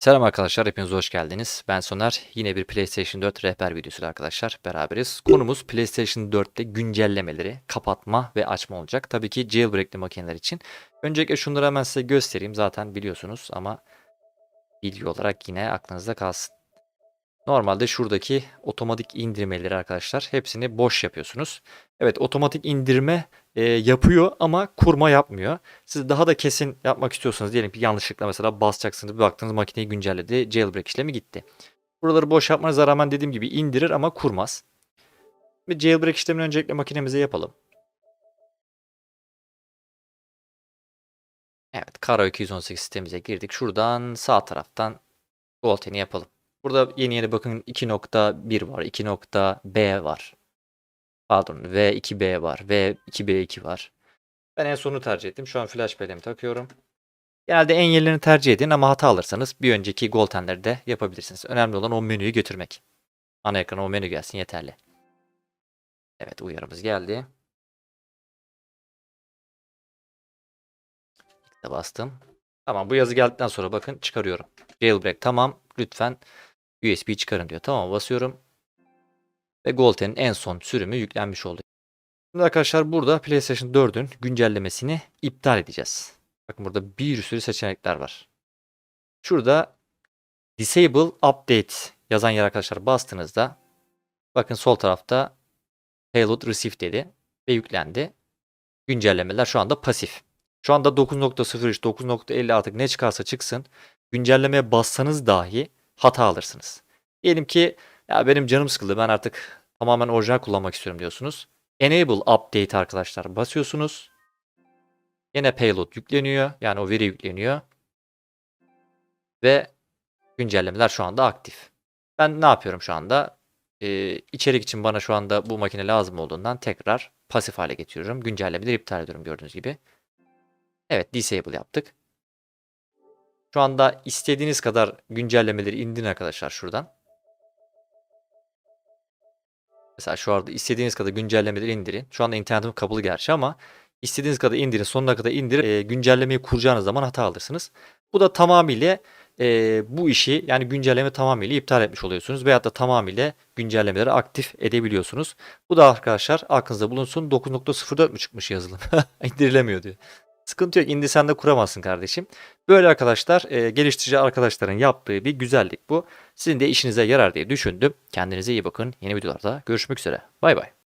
Selam arkadaşlar, hepiniz hoş geldiniz. Ben Soner. Yine bir PlayStation 4 rehber videosuyla arkadaşlar beraberiz. Konumuz PlayStation 4'te güncellemeleri, kapatma ve açma olacak. Tabii ki jailbreak'li makineler için. Öncelikle şunları hemen size göstereyim. Zaten biliyorsunuz ama bilgi olarak yine aklınızda kalsın. Normalde şuradaki otomatik indirmeleri arkadaşlar hepsini boş yapıyorsunuz. Evet otomatik indirme e, yapıyor ama kurma yapmıyor. Siz daha da kesin yapmak istiyorsanız diyelim ki yanlışlıkla mesela basacaksınız bir baktınız makineyi güncelledi jailbreak işlemi gitti. Buraları boş yapmanıza rağmen dediğim gibi indirir ama kurmaz. Bir jailbreak işlemini öncelikle makinemize yapalım. Evet Karo 218 sistemimize girdik. Şuradan sağ taraftan Golten'i yapalım. Burada yeni yeni bakın 2.1 var, 2.b var. Pardon V2B var, V2B2 var. Ben en sonunu tercih ettim. Şu an flash belleğimi takıyorum. Genelde en yenilerini tercih edin ama hata alırsanız bir önceki Golten'leri de yapabilirsiniz. Önemli olan o menüyü götürmek. Ana ekrana o menü gelsin yeterli. Evet uyarımız geldi. İlk bastım. Tamam bu yazı geldikten sonra bakın çıkarıyorum. Jailbreak tamam lütfen USB çıkarın diyor. Tamam basıyorum. Ve Golten'in en son sürümü yüklenmiş oldu. Şimdi arkadaşlar burada PlayStation 4'ün güncellemesini iptal edeceğiz. Bakın burada bir sürü seçenekler var. Şurada Disable Update yazan yer arkadaşlar bastığınızda bakın sol tarafta Payload Receive dedi ve yüklendi. Güncellemeler şu anda pasif. Şu anda 9.03, 9.50 artık ne çıkarsa çıksın güncellemeye bassanız dahi hata alırsınız. Diyelim ki ya benim canım sıkıldı ben artık tamamen orijinal kullanmak istiyorum diyorsunuz. Enable Update arkadaşlar basıyorsunuz. Yine payload yükleniyor. Yani o veri yükleniyor. Ve güncellemeler şu anda aktif. Ben ne yapıyorum şu anda? Ee, içerik için bana şu anda bu makine lazım olduğundan tekrar pasif hale getiriyorum. Güncellemeleri iptal ediyorum gördüğünüz gibi. Evet disable yaptık. Şu anda istediğiniz kadar güncellemeleri indirin arkadaşlar şuradan. Mesela şu anda istediğiniz kadar güncellemeleri indirin. Şu anda internetim kapalı gerçi ama istediğiniz kadar indirin. Sonuna kadar indirin. E, güncellemeyi kuracağınız zaman hata alırsınız. Bu da tamamıyla e, bu işi yani güncelleme tamamıyla iptal etmiş oluyorsunuz. Veyahut da tamamıyla güncellemeleri aktif edebiliyorsunuz. Bu da arkadaşlar aklınızda bulunsun. 9.04 mü çıkmış yazılım? İndirilemiyor diyor. Sıkıntı yok. Indi sen de kuramazsın kardeşim. Böyle arkadaşlar e, geliştirici arkadaşların yaptığı bir güzellik bu. Sizin de işinize yarar diye düşündüm. Kendinize iyi bakın. Yeni videolarda görüşmek üzere. Bay bay.